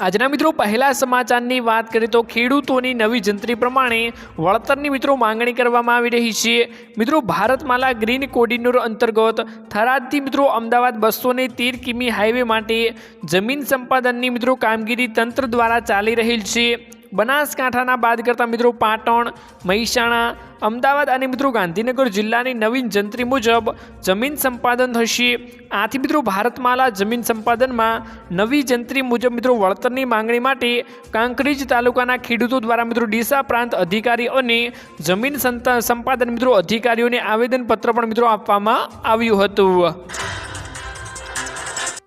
આજના મિત્રો, પહેલા સમાચારની વાત કરીએ તો ખેડૂતોની નવી જંત્રી પ્રમાણે વળતરની મિત્રો માંગણી કરવામાં આવી રહી છે. મિત્રો, ભારતમાલા ગ્રીન કોરિડોર અંતર્ગત થરાદથી મિત્રો અમદાવાદ બસો ને તેર કિમી હાઈવે માટે જમીન સંપાદનની મિત્રો કામગીરી તંત્ર દ્વારા ચાલી રહેલ છે. બનાસકાંઠાના બાદ કરતા મિત્રો પાટણ, મહેસાણા, અમદાવાદ અને મિત્રો ગાંધીનગર જિલ્લાની નવીન જંત્રી મુજબ જમીન સંપાદન થશે. આથી મિત્રો ભારતમાલા જમીન સંપાદનમાં નવી જંત્રી મુજબ મિત્રો વળતરની માંગણી માટે કાંકરેજ તાલુકાના ખેડૂતો દ્વારા મિત્રો ડીસા પ્રાંત અધિકારી અને જમીન સંપાદન મિત્રો અધિકારીઓને આવેદનપત્ર પણ મિત્રો આપવામાં આવ્યું હતું.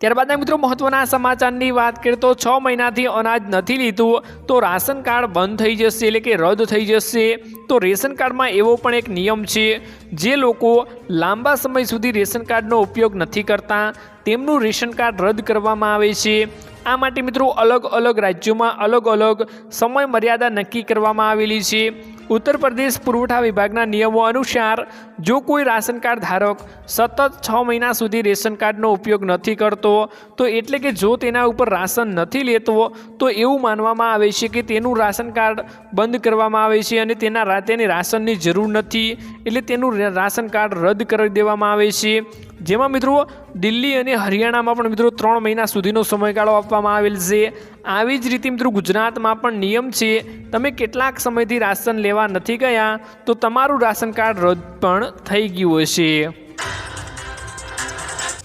ત્યારબાદના મિત્રો મહત્વના સમાચારની વાત કરીએ તો છ મહિનાથી અનાજ નથી લીધું, તો રાશન કાર્ડ બંધ થઈ જશે એટલે કે રદ થઈ જશે. તો રેશન કાર્ડમાં એવો પણ એક નિયમ છે, જે લોકો લાંબા સમય સુધી રેશન કાર્ડનો ઉપયોગ નથી કરતા. તેમનું રેશન કાર્ડ રદ કરવામાં આવે છે. આ માટે મિત્રો અલગ અલગ રાજ્યોમાં અલગ અલગ સમય મર્યાદા નક્કી કરવામાં આવેલી છે. ઉત્તર પ્રદેશ પુરવઠા વિભાગના નિયમો અનુસાર, જો કોઈ રાશન કાર્ડ ધારક સતત છ મહિના સુધી રેશન કાર્ડનો ઉપયોગ નથી કરતો, તો એટલે કે જો તેના ઉપર રાશન નથી લેતો, તો એવું માનવામાં આવે છે કે તેનું રાશન કાર્ડ બંધ કરવામાં આવે છે અને તેના તેને રાશનની જરૂર નથી, એટલે તેનું રાશન કાર્ડ રદ કરી દેવામાં આવે છે. જેમાં મિત્રો દિલ્હી અને હરિયાણામાં પણ મિત્રો ત્રણ મહિના સુધીનો સમયગાળો આપવામાં આવેલ છે. આવી જ રીતે મિત્રો ગુજરાતમાં પણ નિયમ છે, તમે કેટલાક સમયથી રાશન લેવા નથી ગયા, તો તમારું રાશન કાર્ડ રદ પણ થઈ ગયું હશે.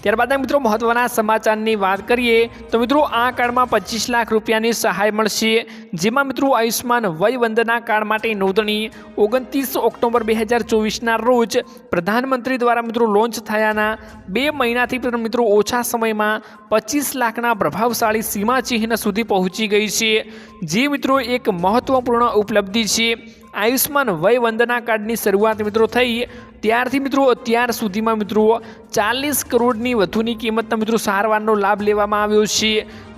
ત્યારબાદ મિત્રો મહત્વના સમાચારની વાત કરીએ, તો મિત્રો આ કાર્ડમાં પચીસ લાખ રૂપિયાની સહાય મળશે, જેમાં મિત્રો આયુષ્માન વય વંદના કાર્ડ માટે નોંધણી ઓગણત્રીસ ઓક્ટોબર બે હજાર ચોવીસના રોજ પ્રધાનમંત્રી દ્વારા મિત્રો લોન્ચ થયાના બે મહિનાથી મિત્રો ઓછા સમયમાં પચીસ લાખના પ્રભાવશાળી સીમાચિહ્ન સુધી પહોંચી ગઈ છે, જે મિત્રો એક મહત્વપૂર્ણ ઉપલબ્ધિ છે. આયુષ્માન વય વંદના કાર્ડની શરૂઆત મિત્રો થઈ. ત્યારથી મિત્રો અત્યાર સુધીમાં મિત્રો ચાલીસ કરોડની વધુની કિંમતના મિત્રો સારવારનો લાભ લેવામાં આવ્યો છે.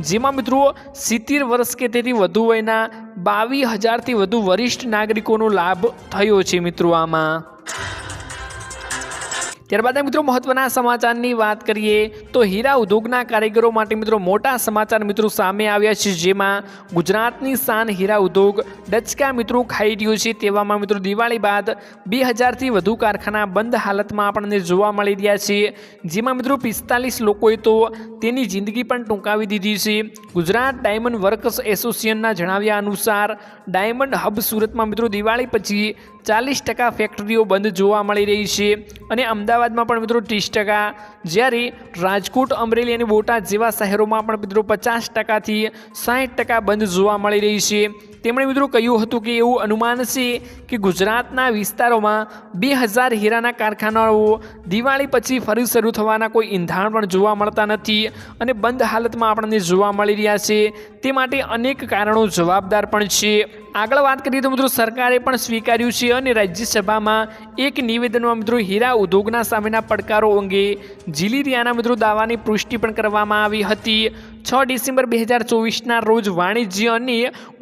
જેમાં મિત્રો સિત્તેર વર્ષ કે તેથી વધુ વયના બાવીસ હજારથી વધુ વરિષ્ઠ નાગરિકોનો લાભ થયો છે મિત્રો આમાં. ત્યારબાદ મિત્રો મહત્વના સમાચારની વાત કરીએ તો હીરા ઉદ્યોગના કારીગરો માટે મિત્રો મોટા સમાચાર મિત્રો સામે આવ્યા છે, જેમાં ગુજરાતની શાન હીરા ઉદ્યોગ ડચકા મિત્રો ખાઈ રહ્યું છે, તેવામાં મિત્રો દિવાળી બાદ બે હજારથી વધુ કારખાના બંધ હાલતમાં આપણને જોવા મળી રહ્યા છે, જેમાં મિત્રો પિસ્તાલીસ લોકોએ તો તેની જિંદગી પણ ટૂંકાવી દીધી છે. ગુજરાત ડાયમંડ વર્કર્સ એસોસિએશનના જણાવ્યા અનુસાર, ડાયમંડ હબ સુરતમાં મિત્રો દિવાળી પછી ચાલીસ ટકા ફેક્ટરીઓ બંધ જોવા મળી રહી છે અને અમદાવાદમાં પણ મિત્રો ત્રીસ ટકા. જ્યારે રાજકોટ, અમરેલી અને બોટાદ જેવા શહેરોમાં પણ મિત્રો પચાસ ટકાથી સાઠ ટકા બંધ જોવા મળી રહી છે. તેમણે મિત્રો કહ્યું હતું કે એવું અનુમાન છે કે ગુજરાતના વિસ્તારોમાં બે હજાર હીરાના કારખાનાઓ દિવાળી પછી ફરી શરૂ થવાના કોઈ ઇંધાણ પણ જોવા મળતા નથી અને બંધ હાલતમાં આપણને જોવા મળી રહ્યા છે. તે માટે અનેક કારણો જવાબદાર પણ છે. આગળ વાત કરીએ તો મિત્રો સરકારે પણ સ્વીકાર્યું છે અને રાજ્યસભામાં એક નિવેદનમાં મિત્રો હીરા ઉદ્યોગના સામેના પડકારો અંગે ઝીલી રહ્યાના મિત્રો દાવાની પુષ્ટિ પણ કરવામાં આવી હતી. છ ડિસેમ્બર બે હજાર ચોવીસના રોજ વાણિજ્ય અને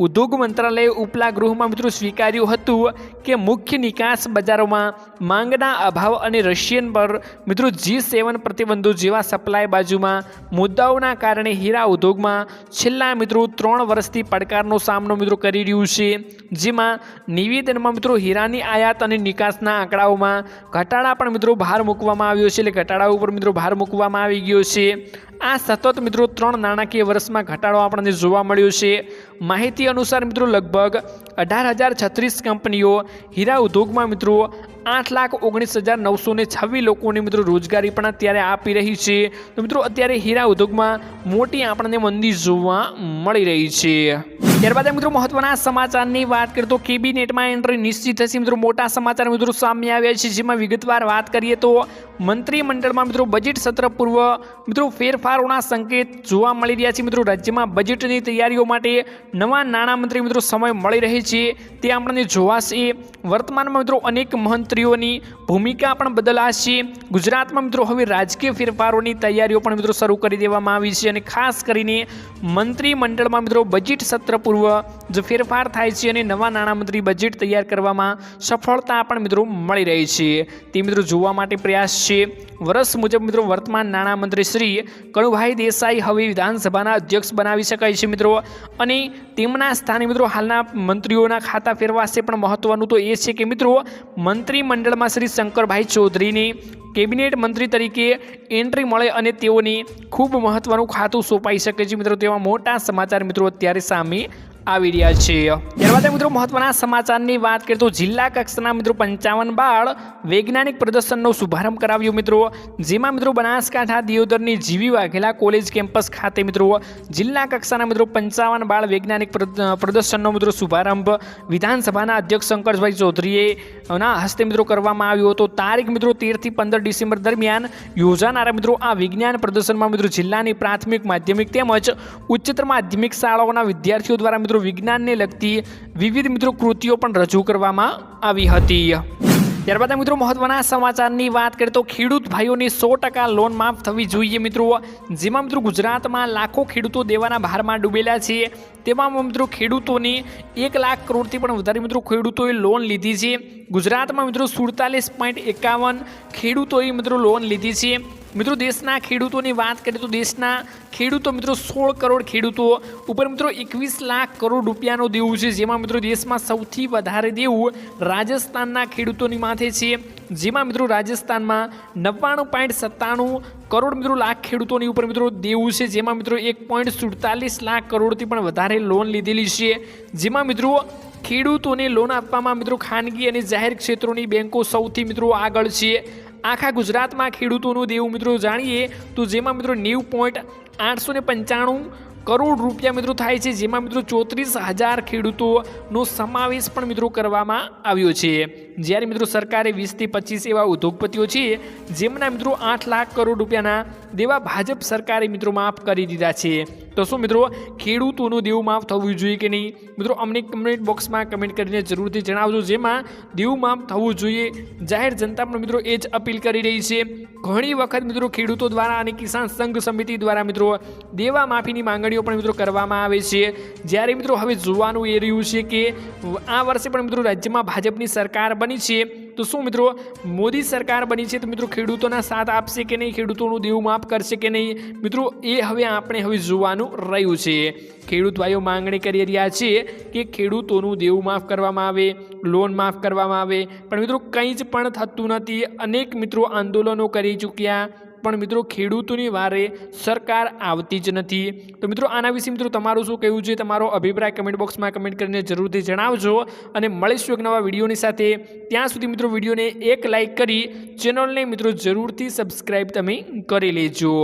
ઉદ્યોગ મંત્રાલયે ઉપલા ગૃહમાં મિત્રો સ્વીકાર્યું હતું કે મુખ્ય નિકાસ બજારોમાં માંગના અભાવ અને રશિયન પર મિત્રો જી સેવન પ્રતિબંધો જેવા સપ્લાય બાજુમાં મુદ્દાઓના કારણે હીરા ઉદ્યોગમાં છેલ્લા મિત્રો ત્રણ વર્ષથી પડકારનો સામનો મિત્રો કરી રહ્યું છે. જેમાં નિવેદનમાં મિત્રો હીરાની આયાત અને નિકાસના આંકડાઓમાં ઘટાડા પણ મિત્રો ભાર મૂકવામાં આવ્યો છે. એટલે ઘટાડા ઉપર મિત્રો ભાર મૂકવામાં આવી ગયો છે. આ સતત મિત્રો ત્રણ નાણાકીય વર્ષમાં ઘટાડો આપણને જોવા મળ્યો છે. માહિતી અનુસાર મિત્રો લગભગ અઢાર હજાર છત્રીસ કંપનીઓ હીરા ઉદ્યોગમાં મિત્રો આઠ લાખ ઓગણીસ હજાર નવસો ને છવ્વીસ લોકોને મિત્રો રોજગારી પણ અત્યારે આપી રહી છે. તો મિત્રો અત્યારે હીરા ઉદ્યોગમાં મોટી આપણને મંદી જોવા મળી રહી છે. ત્યારબાદ મિત્રો મહત્વના સમાચારની વાત કરીએ તો કેબિનેટમાં એન્ટ્રી નિશ્ચિત થશે. મિત્રો મોટા સમાચાર મિત્રો સામે આવ્યા છે, જેમાં વિગતવાર વાત કરીએ તો મંત્રીમંડળમાં મિત્રો બજેટ સત્ર પૂર્વ મિત્રો ફેરફારોના સંકેત જોવા મળી રહ્યા છે. મિત્રો રાજ્યમાં બજેટની તૈયારીઓ માટે નવા નાણામંત્રી મિત્રો સમય મળી રહે છે. તે આપણને જોવાશે. વર્તમાનમાં મિત્રો અનેક મંત્રીઓની ભૂમિકા પણ બદલાશે. ગુજરાતમાં મિત્રો હવે રાજકીય ફેરફારોની તૈયારીઓ પણ મિત્રો શરૂ કરી દેવામાં આવી છે અને ખાસ કરીને મંત્રીમંડળમાં મિત્રો બજેટ સત્ર પૂર્વ જે ફેરફાર થાય છે અને નવા નાણામંત્રી બજેટ તૈયાર કરવામાં સફળતા પણ મિત્રો મળી રહી છે. તે મિત્રો જોવા માટે પ્રયાસ છે. વર્ષ મુજબ મિત્રો વર્તમાન નાણામંત્રી શ્રી કણુભાઈ દેસાઈ હવે વિધાનસભાના અધ્યક્ષ બનાવી શકાય છે મિત્રો. અને તેમના સ્થાને મિત્રો હાલના મંત્રીઓના ખાતા ફેરવાશે પણ મહત્વનું તો એ છે કે મિત્રો, મંત્રીમંડળમાં શ્રી શંકરભાઈ ચૌધરીની કેબિનેટ મંત્રી તરીકે એન્ટ્રી મળે અને તેઓની ખૂબ મહત્વનું ખાતું સોંપાઈ શકે છે. મિત્રો, તેવા મોટા સમાચાર મિત્રો અત્યારે સામે આવી રહ્યા છે ત્યારબાદ મિત્રો મહત્વના સમાચારની વાત કરીએ તો જિલ્લા કક્ષાના મિત્રો પંચાવન બાળ વૈજ્ઞાનિક પ્રદર્શનનો શુભારંભ કરાવ્યો મિત્રો. જેમાં મિત્રો બનાસકાંઠા દિયોદરની જીવી વાઘેલા કોલેજ કેમ્પસ ખાતે મિત્રો જિલ્લા કક્ષાના મિત્રો પંચાવન બાળ વૈજ્ઞાનિક પ્રદ- પ્રદર્શનનો મિત્રો શુભારંભ વિધાનસભાના અધ્યક્ષ શંકરભાઈ ચૌધરીએ ના હસ્તે મિત્રો કરવામાં આવ્યો હતો. તારીખ મિત્રો તેરથી પંદર ડિસેમ્બર દરમિયાન યોજાનારા મિત્રો આ વિજ્ઞાન પ્રદર્શનમાં મિત્રો જિલ્લાની પ્રાથમિક, માધ્યમિક તેમજ ઉચ્ચતર માધ્યમિક શાળાઓના વિદ્યાર્થીઓ દ્વારા મિત્રો વિજ્ઞાનને લગતી વિવિધ મિત્રો કૃતિઓ પણ રજૂ કરવામાં આવી હતી. ત્યારબાદ મિત્રો મહત્વના સમાચારની વાત કરીએ તો ખેડૂત ભાઈઓની સો ટકા લોન માફ થવી જોઈએ મિત્રો. જેમાં મિત્રો ગુજરાતમાં લાખો ખેડૂતો દેવાના ભારમાં ડૂબેલા છે. તેમાં મિત્રો ખેડૂતોની એક લાખ કરોડથી પણ વધારે મિત્રો ખેડૂતોએ લોન લીધી છે. ગુજરાતમાં મિત્રો સુડતાલીસ પોઈન્ટ એકાવન ખેડૂતોએ મિત્રો લોન લીધી છે. મિત્રો, દેશના ખેડૂતોની વાત કરીએ તો દેશના ખેડૂતો મિત્રો, સોળ કરોડ ખેડૂતો ઉપર મિત્રો, એકવીસ લાખ કરોડ રૂપિયાનો દેવું છે. જેમાં મિત્રો, દેશમાં સૌથી વધારે દેવું રાજસ્થાનના ખેડૂતોની માથે છે. જેમાં મિત્રો, રાજસ્થાનમાં નવ્વાણું પોઈન્ટ સત્તાણું કરોડ મિત્રો, લાખ ખેડૂતોની ઉપર મિત્રો દેવું છે. જેમાં મિત્રો, એક પોઈન્ટ સુડતાલીસ લાખ કરોડથી પણ વધારે લોન લીધેલી છે. જેમાં મિત્રો, ખેડૂતોને લોન આપવામાં મિત્રો ખાનગી અને જાહેર ક્ષેત્રોની બેન્કો સૌથી મિત્રો આગળ છે. આખા ગુજરાતમાં ખેડૂતોનું દેવું મિત્રો જાણીએ તો જેમાં મિત્રો નેવું પોઈન્ટ આઠસો ને પંચાણું કરોડ રૂપિયા મિત્રો થાય છે, જેમાં મિત્રો ચોત્રીસ હજાર ખેડૂતોનો સમાવેશ પણ મિત્રો કરવામાં આવ્યો છે. જ્યારે મિત્રો સરકારે વીસથી પચીસ એવા ઉદ્યોગપતિઓ છે, જેમના મિત્રો આઠ લાખ કરોડ રૂપિયાના દેવા ભાજપ સરકારે મિત્રો માફ કરી દીધા છે. તો શું મિત્રો, ખેડૂતોનું દેવું માફ થવું જોઈએ કે નહીં? મિત્રો, અમને કમેન્ટ બોક્સમાં કમેન્ટ કરીને જરૂરથી જણાવજો, જેમાં દેવું માફ થવું જોઈએ. જાહેર જનતા પણ મિત્રો એ જ અપીલ કરી રહી છે. ઘણી વખત મિત્રો ખેડૂતો દ્વારા અને કિસાન સંઘ સમિતિ દ્વારા મિત્રો દેવા માફીની માંગણીઓ પણ મિત્રો કરવામાં આવે છે. જ્યારે મિત્રો હવે જોવાનું એ રહ્યું છે કે આ વર્ષે પણ મિત્રો રાજ્યમાં ભાજપની સરકાર બની છે. તો શું મિત્રો, મોદી સરકાર બની છે તો મિત્રો ખેડૂતોના સાથ આપશે કે નહીં? ખેડૂતોનું દેવું માફ કરશે કે નહીં? મિત્રો, એ હવે આપણે હવે જોવાનું રહ્યું છે. ખેડૂત ભાઈઓ માંગણી કરી રહ્યા છે કે ખેડૂતોનું દેવું માફ કરવામાં આવે, લોન માફ કરવામાં આવે. પણ મિત્રો, કંઈ જ પણ થતું નથી. અનેક મિત્રો આંદોલનો કરી ચૂક્યા. પણ મિત્રો ખેડૂતોની વારે સરકાર આવતી જ નથી. તો મિત્રો આના વિશે મિત્રો તમારું શું કહેવું છે? તમારો અભિપ્રાય કમેન્ટ બોક્સમાં કમેન્ટ કરીને જરૂરથી જણાવજો અને મળીશું એક નવા વિડીયોની સાથે. ત્યાં સુધી મિત્રો વિડીયોને એક લાઇક કરી ચેનલને મિત્રો જરૂરથી સબસ્ક્રાઈબ તમે કરી લેજો.